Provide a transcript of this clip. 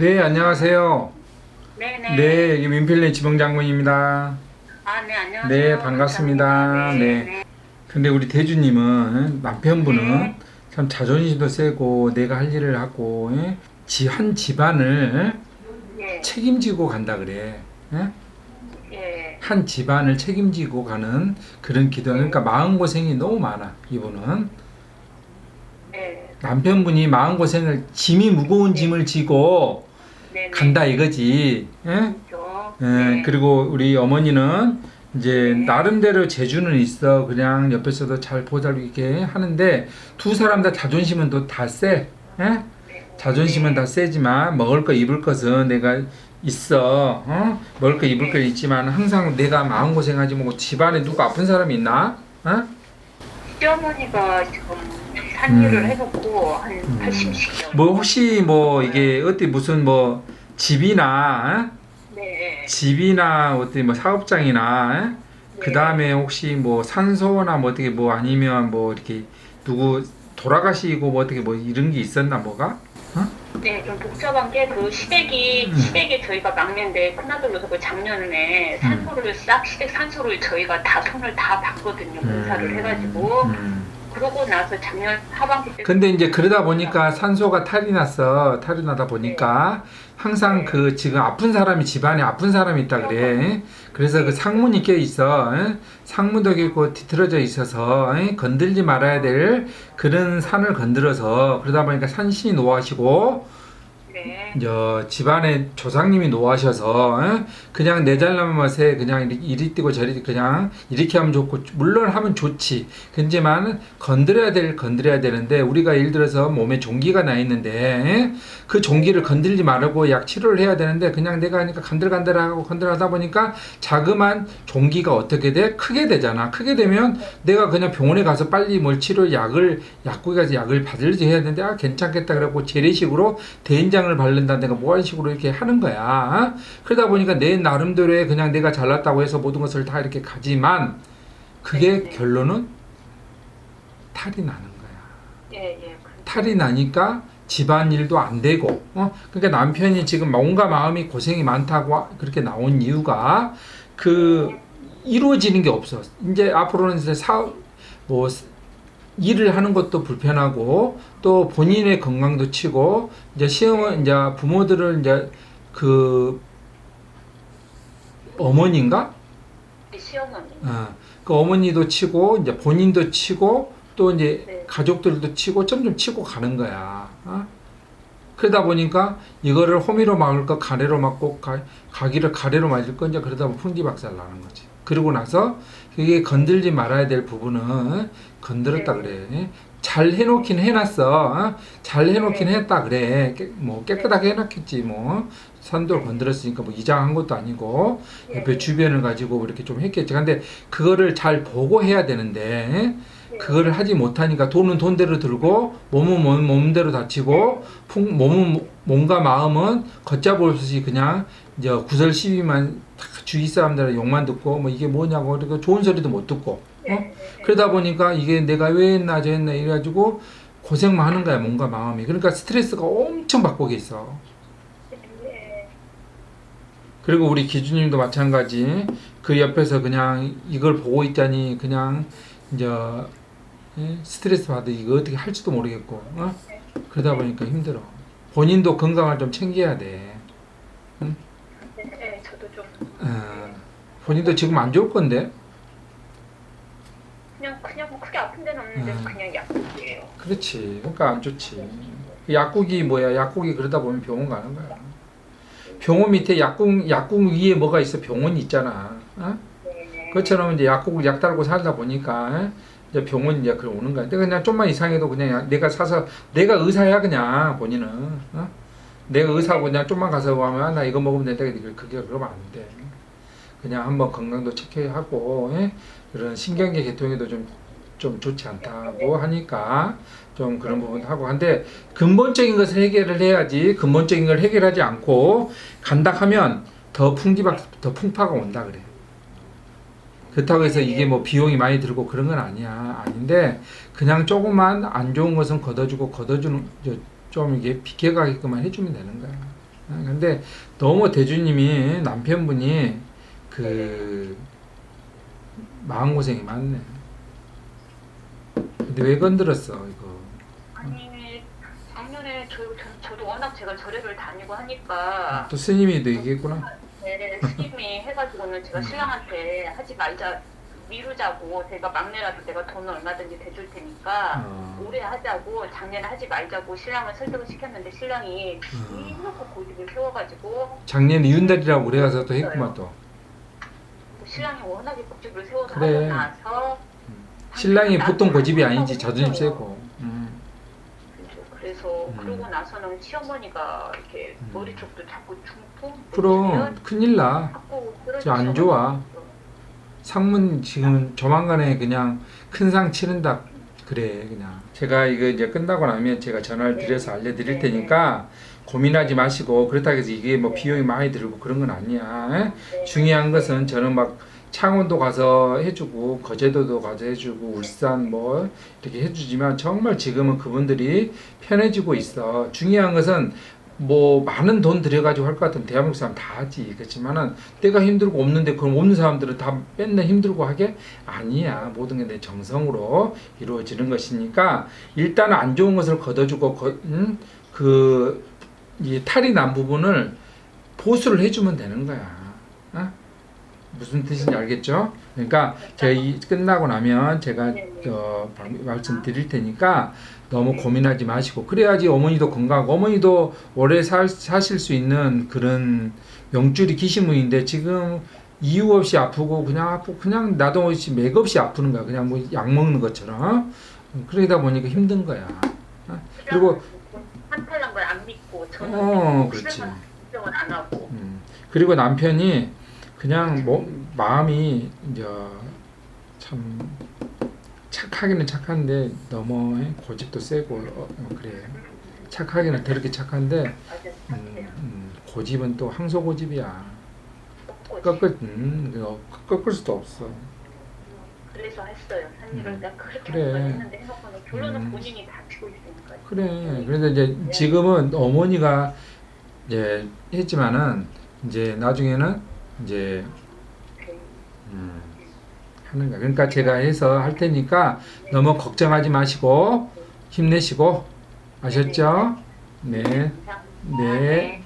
네, 안녕하세요. 네네. 네, 여기 민필리 지방장군입니다. 아, 네, 안녕하세요. 네, 반갑습니다. 감사합니다. 네. 근데 우리 대주님은 남편분은 네. 참 자존심도 세고 내가 할 일을 하고 예? 지- 한 집안을 예, 책임지고 간다 그래. 예? 예, 한 집안을 책임지고 가는 그런 기도. 그러니까 마음 고생이 너무 많아. 이분은 예, 남편분이 마음 고생을 짐이 무거운 짐을 지고 네, 간다 이거지. 예? 그렇죠. 예, 네. 그리고 우리 어머니는 이제 네. 나름대로 재주는 있어. 그냥 옆에서도 잘 보살피게 하는데 두 사람 다 자존심은 또 다 세. 예? 네. 자존심은 다 세지만 먹을 거 입을 것은 내가 있어. 어? 먹을 거 입을 거 있지만 항상 내가 마음 고생하지 뭐 집안에 누가 아픈 사람이 있나? 어? 시어머니가 지금 산일을 음. 해놓고 한 80씩. 뭐 혹시 뭐 이게 어디 무슨 뭐 집이나 어? 네, 집이나 어디 뭐 사업장이나 그 다음에 혹시 뭐 산소나 뭐 어떻게 뭐 아니면 뭐 이렇게 누구 돌아가시고 뭐 어떻게 뭐 이런 게 있었나 뭐가? 네, 좀 복잡한 게 그 시댁이 음. 시댁이 저희가 막내인데 큰아들로서 그 작년에 산소를 싹 시댁 산소를 저희가 다 손을 다 봤거든요. 공사를 해가지고 음. 그러고 나서 작년 하반기 때. 근데 이제 그러다 보니까 산소가 탈이 났어. 탈이 나다 보니까 항상 네. 그 지금 아픈 사람이 집안에 아픈 사람이 있다 그래. 그래서 그 상문이 껴 있어. 에? 상문도 껴있고 뒤틀어져 있어서 에? 건들지 말아야 될 그런 산을 건드려서 그러다 보니까 산신이 노하시고 네, 저 집안에 조상님이 노하셔서 에? 그냥 내 잘나는 맛에 그냥 이리, 뛰고 저리 그냥 이렇게 하면 좋고 물론 하면 좋지 그지만 건드려야 될 건드려야 되는데 우리가 예를 들어서 몸에 종기가 나 있는데 에? 그 종기를 건들지 말고 약 치료를 해야 되는데 그냥 내가 하니까 간들간들하고 건들하다 보니까 자그만 종기가 어떻게 돼 크게 되잖아 크게 되면 내가 그냥 병원에 가서 빨리 뭘 치료 약을 약국에 가서 약을 받을지 해야 되는데 아 괜찮겠다 그래갖고 재래식으로 대인장을 바 른다 내가 뭐 하는 식으로 이렇게 하는 거야 어? 그러다 보니까 내 나름대로의 그냥 내가 잘났다고 해서 모든 것을 다 이렇게 가지만 그게 네. 결론은 탈이 나는 거야 예, 예. 그- 탈이 나니까 집안 일도 안 되고 어? 그러니까 남편이 지금 뭔가 마음이 고생이 많다고 하- 그렇게 나온 이유가 그 이루어지는 게 없어 이제 앞으로는 이제 사 뭐 일을 하는 것도 불편하고 또 본인의 건강도 치고 이제 시어머 이제 부모들은 이제 그 어머니인가 시어머니. 어, 그 어머니도 치고 이제 본인도 치고 또 이제 네. 가족들도 치고 점점 치고 가는 거야. 어? 그러다 보니까 이거를 호미로 막을 거 가래로 막고 가, 가기를 가래로 맞을 거 이제 그러다 보면 풍지박살 나는 거지. 그러고 나서 이게 건들지 말아야 될 부분은 건드렸다 네. 그래. 잘 해놓긴 해놨어. 어? 잘 해놓긴 네. 했다 그래. 깨, 뭐 깨끗하게 해놨겠지 뭐. 산도를 건드렸으니까 뭐 이장한 것도 아니고 옆에 주변을 가지고 이렇게 좀 했겠지. 근데 그거를 잘 보고 해야 되는데 그거를 하지 못하니까 돈은 돈대로 들고 몸은 몸, 몸대로 다치고 풍, 몸은 몸과 마음은 걷잡을 없이 그냥 이제 구설 시비만 다 주위 사람들의 욕만 듣고 뭐 이게 뭐냐고 그리고 좋은 소리도 못 듣고 어? 그러다 보니까 이게 내가 왜 했나 저 했나 이래가지고 고생만 하는 거야 몸과 마음이. 그러니까 스트레스가 엄청 받고 있어 그리고 우리 기주님도 마찬가지. 그 옆에서 그냥 이걸 보고 있자니 그냥 이제 예? 스트레스 받아. 이거 어떻게 할지도 모르겠고 어? 그러다 보니까 힘들어. 본인도 건강을 좀 챙겨야 돼. 네, 저도 좀. 어, 본인도 지금 안 좋을 건데 그냥 그냥 뭐 크게 아픈 데는 없는데 음. 그냥 약이에요. 그렇지 그러니까 안 좋지 약국이 뭐야 약국이 그러다 보면 병원 가는 거야 병원 밑에 약국 약국 위에 뭐가 있어 병원이 있잖아 어? 네. 그것처럼 이제 약국을 약 달고 살다 보니까 이제 병원 이제 그 오는 거야. 근데 그냥 좀만 이상해도 그냥 약- 내가 사서 내가 의사야 그냥 본인은 어? 내가 의사고 그냥 좀만 가서 하면 아, 나 이거 먹으면 된다. 그게 그게 그러면 안 돼. 그냥 한번 건강도 체크하고 예? 그런 신경계 계통에도 좀 좀 좋지 않다고 하니까 좀 그런 부분도 하고 한데 근본적인 것을 해결을 해야지 근본적인 걸 해결하지 않고 간다 하면 더 풍지박 더 풍파가 온다 그래. 그렇다고 해서 이게 뭐 비용이 많이 들고 그런 건 아니야. 아닌데 그냥 조금만 안 좋은 것은 걷어주고 걷어주는 저- 좀 이게 비켜가게끔만 해주면 되는 거야. 근데 너무 대주님이 남편분이 그 마음 고생이 많네. 근데 왜 건드렸어 이거? 아니 작년에 저, 저, 저 도 워낙 제가 절에를 다니고 하니까 또 스님이도 얘기했구나. 네, 스님이 해가지고는 제가 음. 신랑한테 하지 말자 미루자고 제가 막내라도 내가 돈을 얼마든지 대줄 테니까 어. 올해 하자고 작년에 하지 말자고 신랑을 설득을 시켰는데 신랑이 음. 이렇게 고집을 세워가지고 작년에 윤달이라고 그래 가서 또 했구만 또. 또 신랑이 워낙에 고집을 세워서 그래. 하고 나서 신랑이 보통 고집이 아니지 자존심. 세고. 음. 그래서 음. 그러고 나서는 시어머니가 이렇게 음. 머리 쪽도 자꾸 중풍 그럼 큰일 나. 자꾸 저 안 좋아. 상문 지금 조만간에 그냥 큰 상 치른다 그래 그냥 제가 이거 이제 끝나고 나면 제가 전화를 네. 드려서 알려드릴 네. 테니까 고민하지 마시고 그렇다고 해서 이게 뭐 네. 비용이 많이 들고 그런 건 아니야. 중요한 것은 저는 막 창원도 가서 해주고 거제도도 가서 해주고 울산 뭐 이렇게 해주지만 정말 지금은 그분들이 편해지고 있어 중요한 것은 뭐 많은 돈 들여가지고 할 것 같으면 대한민국 사람 다 하지 그렇지만은 내가 힘들고 없는데 그럼 없는 사람들은 다 맨날 힘들고 하게 아니야 모든 게 내 정성으로 이루어지는 것이니까 일단 안 좋은 것을 걷어주고 거, 음? 그 이 탈이 난 부분을 보수를 해주면 되는 거야. 어? 무슨 뜻인지 알겠죠? 그러니까 이 끝나고 나면 제가 저 말씀드릴 테니까 너무 고민하지 마시고 그래야지 어머니도 건강하고 어머니도 오래 살, 사실 수 있는 그런 명줄이 기신문인데 지금 이유 없이 아프고 그냥 아프고 그냥 나도 없이 맥없이 아프는 거야 그냥 뭐 약 먹는 것처럼 그러다 보니까 힘든 거야 그리고 한탈난 걸 안 믿고 저는 어 그렇지. 안 하고. 음. 그리고 남편이 그냥 뭐 마음이 이제 참 착하기는 착한데 너무 고집도 세고 어, 어, 그래. 착하기는 더럽게 착한데 아주 음, 착해요. 음, 고집은 또 항소 고집이야. 꺾고 꺾을 음, 그거 꺾을 수도 없어 그래서 했어요. 산 일을 음. 내가 그렇게 그래. 했는데 해놓고는 결론은 음. 본인이 다 치고 있으니까. 그래 그래서 이제 지금은 어머니가 이제 했지만은 이제 나중에는 이제 그, 음, 하는 거야. 그러니까 제가 해서 할 테니까 너무 걱정하지 마시고 힘내시고 아셨죠? 네. 네.